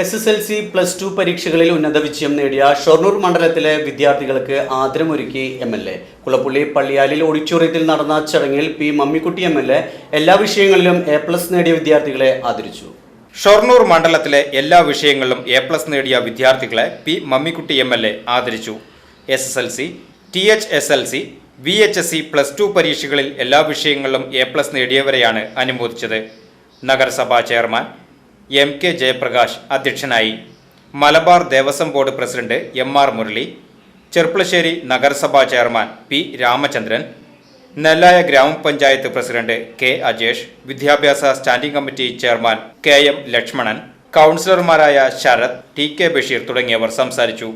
S S L C plus two പരീക്ഷകളിൽ ഉന്നത വിജയം നേടിയ ഷൊർണൂർ മണ്ഡലത്തിലെ വിദ്യാർത്ഥികൾക്ക് ആദരമൊരുക്കി എം എൽ എ കുളപ്പുള്ളി പള്ളിയാലിൽ ഓഡിറ്റോറിയത്തിൽ നടന്ന ചടങ്ങിൽ P Mammikutty M L A എല്ലാ വിഷയങ്ങളിലും എ പ്ലസ് നേടിയ വിദ്യാർത്ഥികളെ ആദരിച്ചു. ഷൊർണൂർ മണ്ഡലത്തിലെ എല്ലാ വിഷയങ്ങളിലും എ പ്ലസ് നേടിയ വിദ്യാർത്ഥികളെ P Mammikutty M L A ആദരിച്ചു. S S L C T H S L C V H S C plus two പരീക്ഷകളിൽ എല്ലാ വിഷയങ്ങളിലും എ പ്ലസ് നേടിയവരെയാണ് അനുമോദിച്ചത്. നഗരസഭാ ചെയർമാൻ എം കെ ജയപ്രകാശ് അധ്യക്ഷനായി Malabar Devaswom board president M R Murali Cherpulassery നഗരസഭാ chairman P Ramachandran Nellaya ഗ്രാമപഞ്ചായത്ത് president K Ajesh വിദ്യാഭ്യാസ standing committee chairman K M Lakshmanan കൗൺസിലർമാരായ Sarath T K Basheer തുടങ്ങിയവർ സംസാരിച്ചു.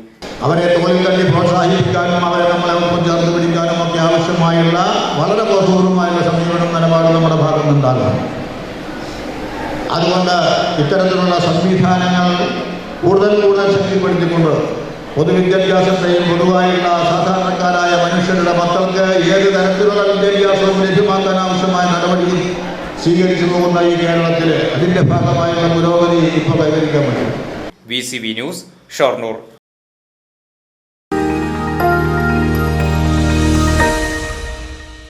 അവരെ കണ്ടി പ്രോത്സാഹിപ്പിക്കാനും അവരെ നമ്മളെ ഒപ്പം ചേർത്ത് പിടിക്കാനും ഒക്കെ ആവശ്യമായുള്ള വളരെ ബോധപൂർവമായുള്ള സമീപനം നിലപാട് നമ്മുടെ ഭാഗത്ത് നിന്നുണ്ടാകണം അതുകൊണ്ട് ഇത്തരത്തിലുള്ള സംവിധാനങ്ങൾ കൂടുതൽ കൂടുതൽ ശക്തിപ്പെടുത്തിക്കൊണ്ട് പൊതുവിദ്യാഭ്യാസത്തെയും പൊതുവായുള്ള സാധാരണക്കാരായ മനുഷ്യരുടെ മക്കൾക്ക് ഏത് തരത്തിലുള്ള വിദ്യാഭ്യാസവും ലഭ്യമാക്കാൻ ആവശ്യമായ നടപടി സ്വീകരിച്ചു പോകുന്ന ഈ കേരളത്തിൽ അതിന്റെ ഭാഗമായുള്ള പുരോഗതി ഇപ്പോൾ കൈവരിക്കാൻ പറ്റും. V C V news Shoranur.